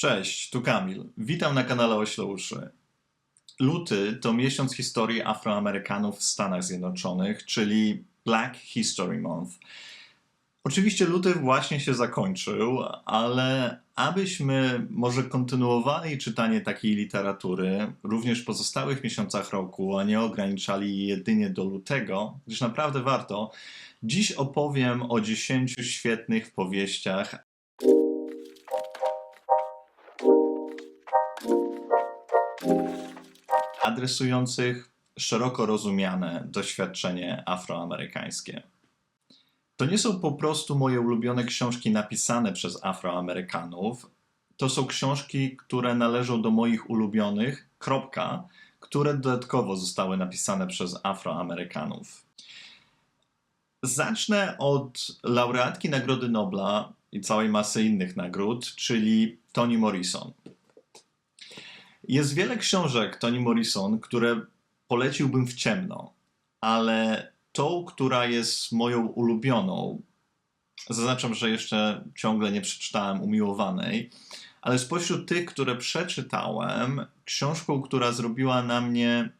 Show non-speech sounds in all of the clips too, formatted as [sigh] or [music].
Cześć, tu Kamil. Witam na kanale Ośle Uszy. Luty to miesiąc historii Afroamerykanów w Stanach Zjednoczonych, czyli Black History Month. Oczywiście luty właśnie się zakończył, ale abyśmy może kontynuowali czytanie takiej literatury również w pozostałych miesiącach roku, a nie ograniczali je jedynie do lutego, gdyż naprawdę warto, dziś opowiem o 10 świetnych powieściach adresujących szeroko rozumiane doświadczenie afroamerykańskie. To nie są po prostu moje ulubione książki napisane przez Afroamerykanów. To są książki, które należą do moich ulubionych, kropka, które dodatkowo zostały napisane przez Afroamerykanów. Zacznę od laureatki Nagrody Nobla i całej masy innych nagród, czyli Toni Morrison. Jest wiele książek Toni Morrison, które poleciłbym w ciemno, ale tą, która jest moją ulubioną, zaznaczam, że jeszcze ciągle nie przeczytałem Umiłowanej, ale spośród tych, które przeczytałem, książką, która zrobiła na mnie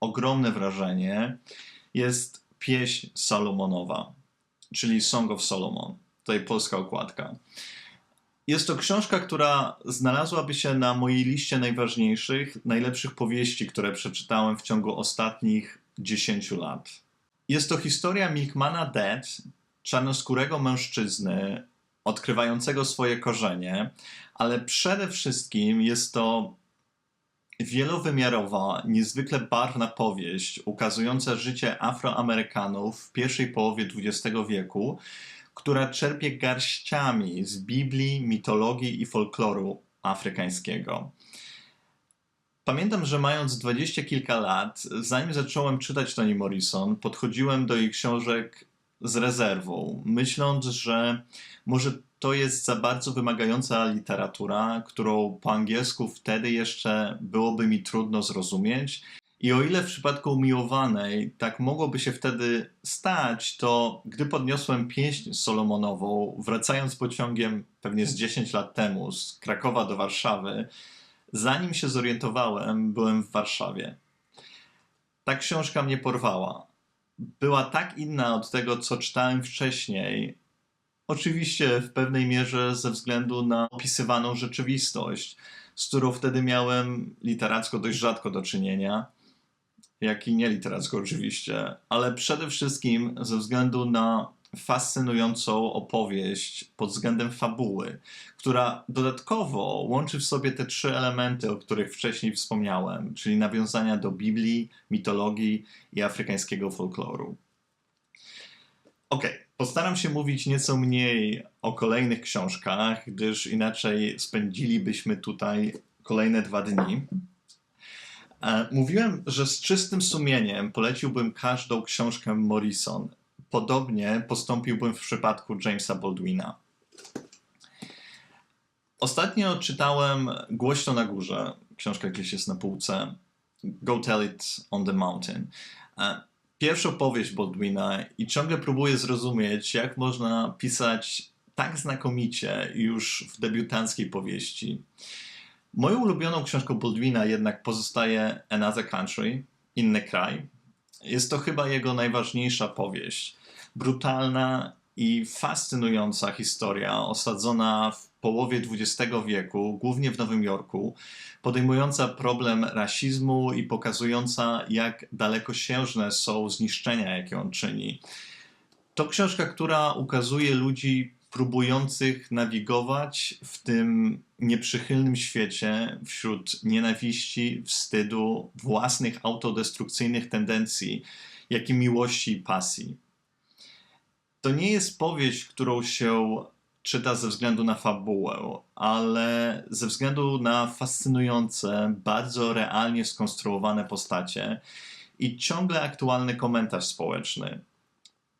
ogromne wrażenie, jest Pieśń Salomonowa, czyli Song of Solomon. Tutaj polska okładka. Jest to książka, która znalazłaby się na mojej liście najważniejszych, najlepszych powieści, które przeczytałem w ciągu ostatnich 10 lat. Jest to historia Milkmana Dead, czarnoskórego mężczyzny, odkrywającego swoje korzenie, ale przede wszystkim jest to wielowymiarowa, niezwykle barwna powieść ukazująca życie Afroamerykanów w pierwszej połowie XX wieku, która czerpie garściami z Biblii, mitologii i folkloru afrykańskiego. Pamiętam, że mając dwadzieścia kilka lat, zanim zacząłem czytać Toni Morrison, podchodziłem do jej książek z rezerwą, myśląc, że może to jest za bardzo wymagająca literatura, którą po angielsku wtedy jeszcze byłoby mi trudno zrozumieć. I o ile w przypadku umiłowanej tak mogłoby się wtedy stać, to gdy podniosłem pieśń Solomonową, wracając pociągiem pewnie z 10 lat temu z Krakowa do Warszawy, zanim się zorientowałem, byłem w Warszawie. Ta książka mnie porwała. Była tak inna od tego, co czytałem wcześniej. Oczywiście w pewnej mierze ze względu na opisywaną rzeczywistość, z którą wtedy miałem literacko dość rzadko do czynienia, jak i nie literacko oczywiście, ale przede wszystkim ze względu na fascynującą opowieść pod względem fabuły, która dodatkowo łączy w sobie te trzy elementy, o których wcześniej wspomniałem, czyli nawiązania do Biblii, mitologii i afrykańskiego folkloru. Ok, postaram się mówić nieco mniej o kolejnych książkach, gdyż inaczej spędzilibyśmy tutaj kolejne dwa dni. E, mówiłem, że z czystym sumieniem poleciłbym każdą książkę Morrison. Podobnie postąpiłbym w przypadku Jamesa Baldwina. Ostatnio czytałem Głośno na górze. Książka gdzieś jest na półce. Go Tell It on the Mountain. E, pierwszą powieść Baldwina i ciągle próbuję zrozumieć, jak można pisać tak znakomicie już w debiutanckiej powieści. Moją ulubioną książką Baldwina jednak pozostaje Another Country, Inny kraj. Jest to chyba jego najważniejsza powieść. Brutalna i fascynująca historia osadzona w połowie XX wieku, głównie w Nowym Jorku, podejmująca problem rasizmu i pokazująca, jak dalekosiężne są zniszczenia, jakie on czyni. To książka, która ukazuje ludzi próbujących nawigować w tym nieprzychylnym świecie wśród nienawiści, wstydu, własnych autodestrukcyjnych tendencji, jak i miłości i pasji. To nie jest powieść, którą się czyta ze względu na fabułę, ale ze względu na fascynujące, bardzo realnie skonstruowane postacie i ciągle aktualny komentarz społeczny.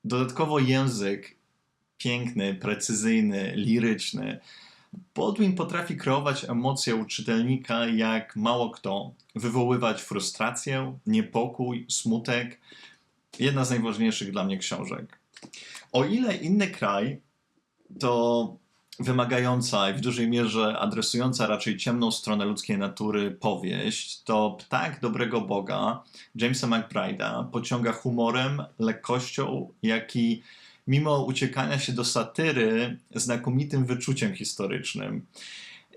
Dodatkowo język piękny, precyzyjny, liryczny. Baldwin potrafi kreować emocje u czytelnika jak mało kto, wywoływać frustrację, niepokój, smutek. Jedna z najważniejszych dla mnie książek. O ile inny kraj to wymagająca i w dużej mierze adresująca raczej ciemną stronę ludzkiej natury powieść, to Ptak Dobrego Boga Jamesa McBride'a pociąga humorem, lekkością, jak i mimo uciekania się do satyry, znakomitym wyczuciem historycznym.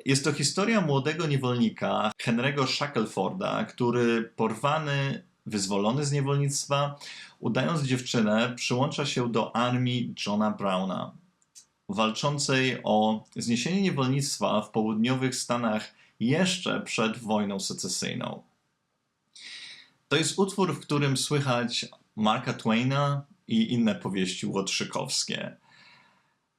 Jest to historia młodego niewolnika Henry'ego Shackleforda, który porwany, wyzwolony z niewolnictwa, udając dziewczynę, przyłącza się do armii Johna Browna, walczącej o zniesienie niewolnictwa w południowych Stanach jeszcze przed wojną secesyjną. To jest utwór, w którym słychać Marka Twaina i inne powieści łotrzykowskie.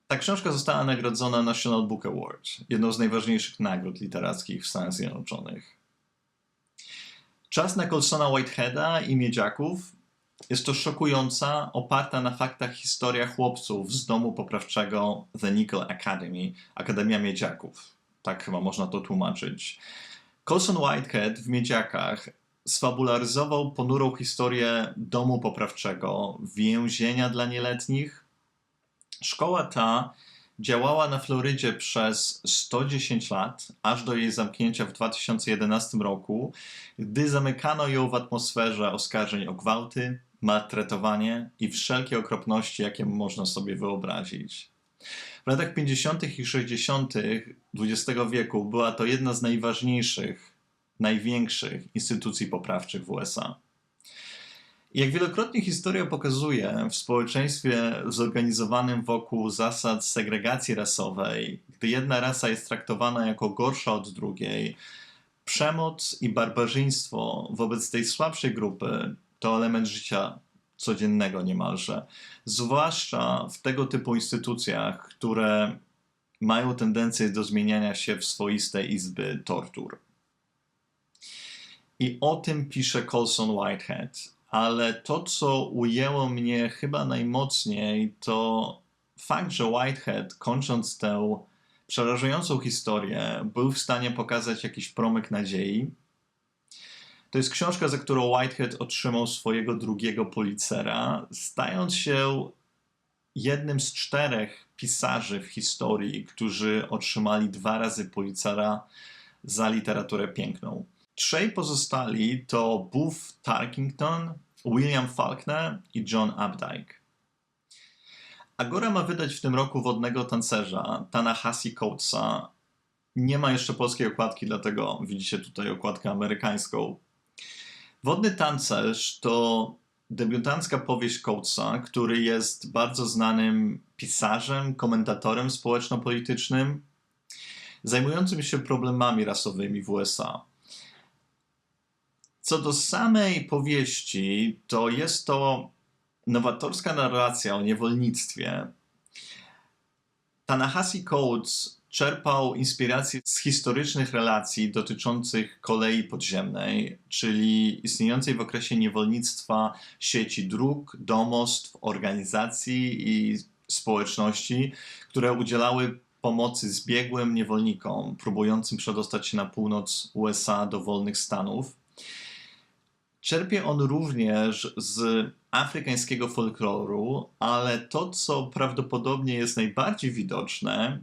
Ta książka została nagrodzona National Book Award, jedną z najważniejszych nagród literackich w Stanach Zjednoczonych. Czas na Colsona Whiteheada i Miedziaków jest to szokująca, oparta na faktach historia chłopców z domu poprawczego The Nickel Academy, Akademia Miedziaków. Tak chyba można to tłumaczyć. Colson Whitehead w Miedziakach sfabularyzował ponurą historię domu poprawczego, więzienia dla nieletnich. Szkoła ta działała na Florydzie przez 110 lat, aż do jej zamknięcia w 2011 roku, gdy zamykano ją w atmosferze oskarżeń o gwałty, maltretowanie i wszelkie okropności, jakie można sobie wyobrazić. W latach 50. i 60. XX wieku była to jedna z najważniejszych, największych instytucji poprawczych w USA. Jak wielokrotnie historia pokazuje, w społeczeństwie zorganizowanym wokół zasad segregacji rasowej, gdy jedna rasa jest traktowana jako gorsza od drugiej, przemoc i barbarzyństwo wobec tej słabszej grupy to element życia codziennego niemalże. Zwłaszcza w tego typu instytucjach, które mają tendencję do zmieniania się w swoiste izby tortur. I o tym pisze Colson Whitehead. Ale to, co ujęło mnie chyba najmocniej, to fakt, że Whitehead, kończąc tę przerażającą historię, był w stanie pokazać jakiś promyk nadziei. To jest książka, za którą Whitehead otrzymał swojego drugiego policera, stając się jednym z czterech pisarzy w historii, którzy otrzymali dwa razy policera za literaturę piękną. Trzej pozostali to Booth Tarkington, William Faulkner i John Updike. Agora ma wydać w tym roku wodnego tancerza Tanahasi Coatesa. Nie ma jeszcze polskiej okładki, dlatego widzicie tutaj okładkę amerykańską. Wodny tancerz to debiutancka powieść Coatesa, który jest bardzo znanym pisarzem, komentatorem społeczno-politycznym, zajmującym się problemami rasowymi w USA. Co do samej powieści, to jest to nowatorska narracja o niewolnictwie. Tanahasi Coates czerpał inspirację z historycznych relacji dotyczących kolei podziemnej, czyli istniejącej w okresie niewolnictwa sieci dróg, domostw, organizacji i społeczności, które udzielały pomocy zbiegłym niewolnikom próbującym przedostać się na północ USA do wolnych stanów. Czerpie on również z afrykańskiego folkloru, ale to, co prawdopodobnie jest najbardziej widoczne,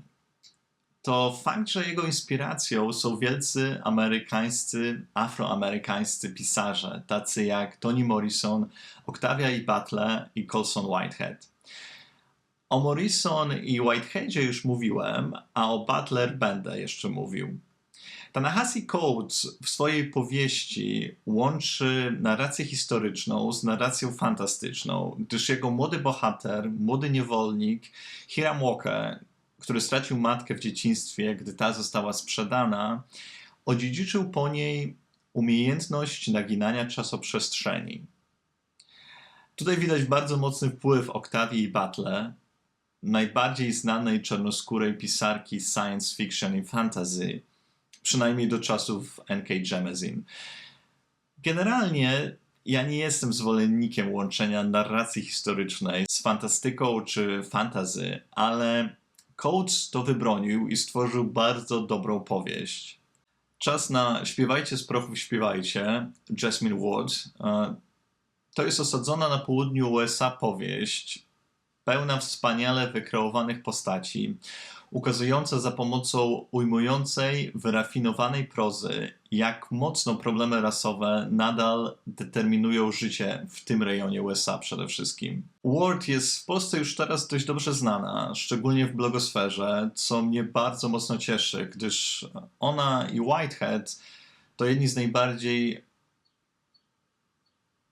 to fakt, że jego inspiracją są wielcy amerykańscy, afroamerykańscy pisarze, tacy jak Toni Morrison, Octavia E. Butler i Colson Whitehead. O Morrison i Whiteheadzie już mówiłem, a o Butler będę jeszcze mówił. Tanahasi Coates w swojej powieści łączy narrację historyczną z narracją fantastyczną, gdyż jego młody bohater, młody niewolnik, Hiram Walker, który stracił matkę w dzieciństwie, gdy ta została sprzedana, odziedziczył po niej umiejętność naginania czasoprzestrzeni. Tutaj widać bardzo mocny wpływ Octavii Butler, najbardziej znanej czarnoskórej pisarki science fiction i fantasy, przynajmniej do czasów N.K. Jemisin. Generalnie ja nie jestem zwolennikiem łączenia narracji historycznej z fantastyką czy fantazy, ale Coates to wybronił i stworzył bardzo dobrą powieść. Czas na Śpiewajcie z prochów śpiewajcie, Jasmine Ward. E, To jest osadzona na południu USA powieść, pełna wspaniale wykreowanych postaci, ukazująca za pomocą ujmującej, wyrafinowanej prozy, jak mocno problemy rasowe nadal determinują życie w tym rejonie USA przede wszystkim. Ward jest w Polsce już teraz dość dobrze znana, szczególnie w blogosferze, co mnie bardzo mocno cieszy, gdyż ona i Whitehead to jedni z najbardziej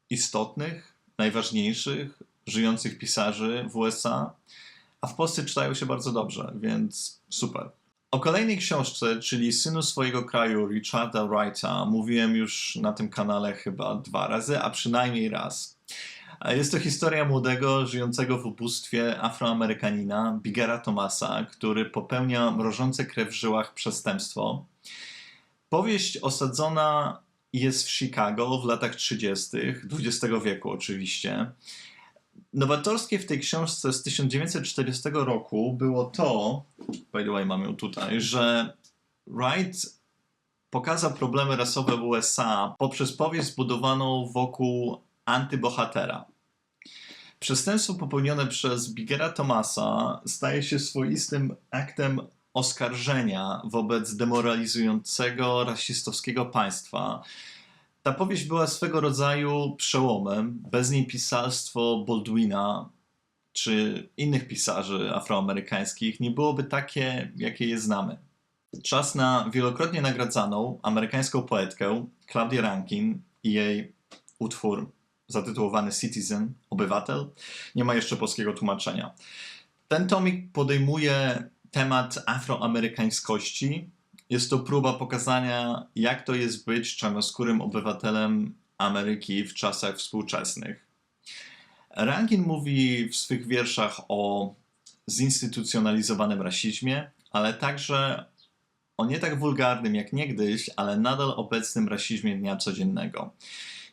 istotnych, najważniejszych, żyjących pisarzy w USA, a w Polsce czytają się bardzo dobrze, więc super. O kolejnej książce, czyli Synu swojego kraju Richarda Wrighta, mówiłem już na tym kanale chyba dwa razy, a przynajmniej raz. Jest to historia młodego, żyjącego w ubóstwie Afroamerykanina, Bigera Thomasa, który popełnia mrożące krew w żyłach przestępstwo. Powieść osadzona jest w Chicago w latach 30. XX wieku oczywiście. Nowatorskie w tej książce z 1940 roku było to, by the way mam ją tutaj, że Wright pokazał problemy rasowe w USA poprzez powieść zbudowaną wokół antybohatera. Przestępstwo popełnione przez Bigera Thomasa staje się swoistym aktem oskarżenia wobec demoralizującego rasistowskiego państwa. Ta powieść była swego rodzaju przełomem. Bez niej pisarstwo Baldwina czy innych pisarzy afroamerykańskich nie byłoby takie, jakie je znamy. Czas na wielokrotnie nagradzaną amerykańską poetkę Claudię Rankin i jej utwór zatytułowany Citizen, Obywatel, nie ma jeszcze polskiego tłumaczenia. Ten tomik podejmuje temat afroamerykańskości. Jest to próba pokazania, jak to jest być czarnoskórym obywatelem Ameryki w czasach współczesnych. Rankin mówi w swych wierszach o zinstytucjonalizowanym rasizmie, ale także o nie tak wulgarnym jak niegdyś, ale nadal obecnym rasizmie dnia codziennego.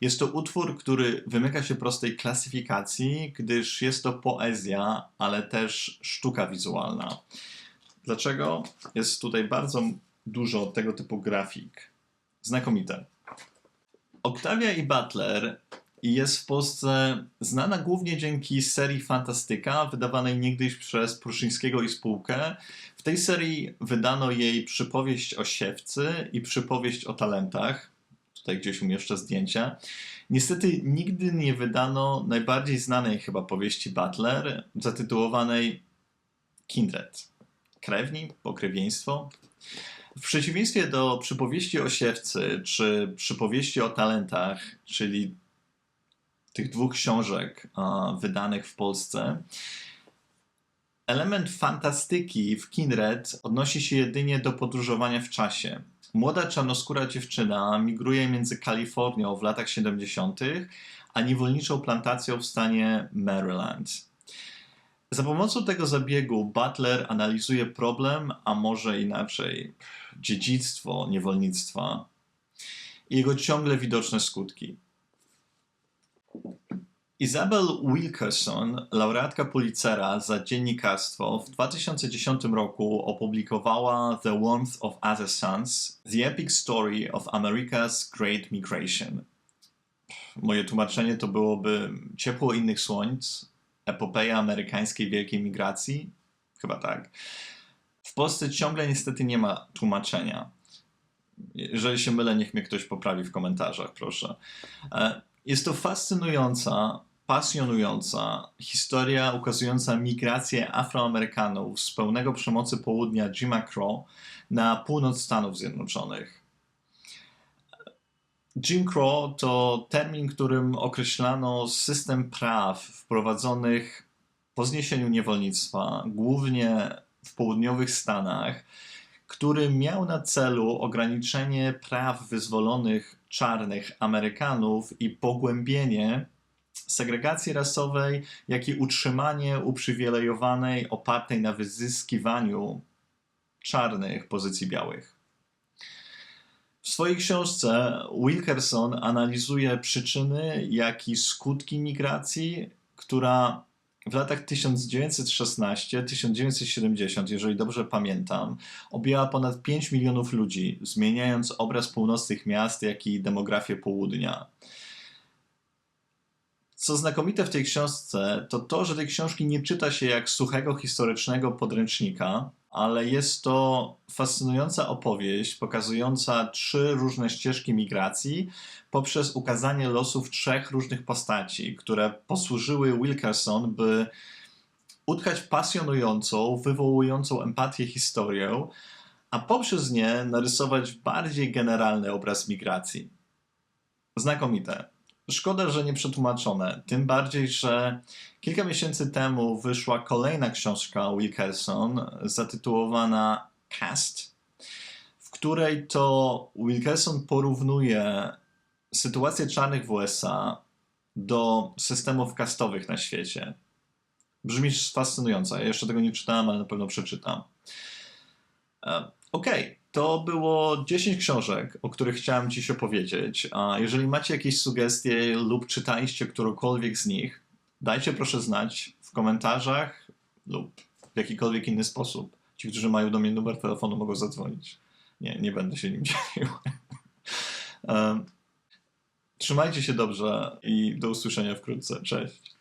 Jest to utwór, który wymyka się prostej klasyfikacji, gdyż jest to poezja, ale też sztuka wizualna. Dlaczego? Jest tutaj bardzo dużo tego typu grafik. Znakomite. Octavia i Butler jest w Polsce znana głównie dzięki serii Fantastyka, wydawanej niegdyś przez Pruszyńskiego i spółkę. W tej serii wydano jej przypowieść o siewcy i przypowieść o talentach. Tutaj gdzieś umieszczę zdjęcia. Niestety nigdy nie wydano najbardziej znanej chyba powieści Butler, zatytułowanej Kindred. Krewni, pokrewieństwo. W przeciwieństwie do przypowieści o siewcy czy przypowieści o talentach, czyli tych dwóch książek a, wydanych w Polsce, element fantastyki w Kindred odnosi się jedynie do podróżowania w czasie. Młoda czarnoskóra dziewczyna migruje między Kalifornią w latach 70., a niewolniczą plantacją w stanie Maryland. Za pomocą tego zabiegu Butler analizuje problem, a może inaczej, dziedzictwo niewolnictwa i jego ciągle widoczne skutki. Isabel Wilkerson, laureatka Pulitzera za dziennikarstwo, w 2010 roku opublikowała The Warmth of Other Suns – The Epic Story of America's Great Migration. Moje tłumaczenie to byłoby Ciepło innych słońc, epopeja amerykańskiej wielkiej migracji? Chyba tak. W Polsce ciągle niestety nie ma tłumaczenia. Jeżeli się mylę, niech mnie ktoś poprawi w komentarzach, proszę. E, jest to fascynująca, pasjonująca historia ukazująca migrację Afroamerykanów z pełnego przemocy południa Jima Crow na północ Stanów Zjednoczonych. Jim Crow to termin, którym określano system praw wprowadzonych po zniesieniu niewolnictwa, głównie w południowych Stanach, który miał na celu ograniczenie praw wyzwolonych czarnych Amerykanów i pogłębienie segregacji rasowej, jak i utrzymanie uprzywilejowanej, opartej na wyzyskiwaniu czarnych pozycji białych. W swojej książce Wilkerson analizuje przyczyny, jak i skutki migracji, która w latach 1916-1970, jeżeli dobrze pamiętam, objęła ponad 5 milionów ludzi, zmieniając obraz północnych miast, jak i demografię południa. Co znakomite w tej książce, to to, że tej książki nie czyta się jak suchego historycznego podręcznika, ale jest to fascynująca opowieść pokazująca trzy różne ścieżki migracji poprzez ukazanie losów trzech różnych postaci, które posłużyły Wilkerson, by utkać pasjonującą, wywołującą empatię historię, a poprzez nie narysować bardziej generalny obraz migracji. Znakomite. Szkoda, że nie przetłumaczone. Tym bardziej, że kilka miesięcy temu wyszła kolejna książka Wilkerson zatytułowana Cast, w której to Wilkerson porównuje sytuację czarnych w USA do systemów kastowych na świecie. Brzmi fascynująco. Ja jeszcze tego nie czytałem, ale na pewno przeczytam. E, Okej, to było 10 książek, o których chciałem Ci się opowiedzieć. A jeżeli macie jakieś sugestie lub czytaliście którąkolwiek z nich, dajcie proszę znać w komentarzach lub w jakikolwiek inny sposób. Ci, którzy mają do mnie numer telefonu, mogą zadzwonić. Nie, nie będę się nim [laughs] dzielił. Em, Trzymajcie się dobrze i do usłyszenia wkrótce. Cześć.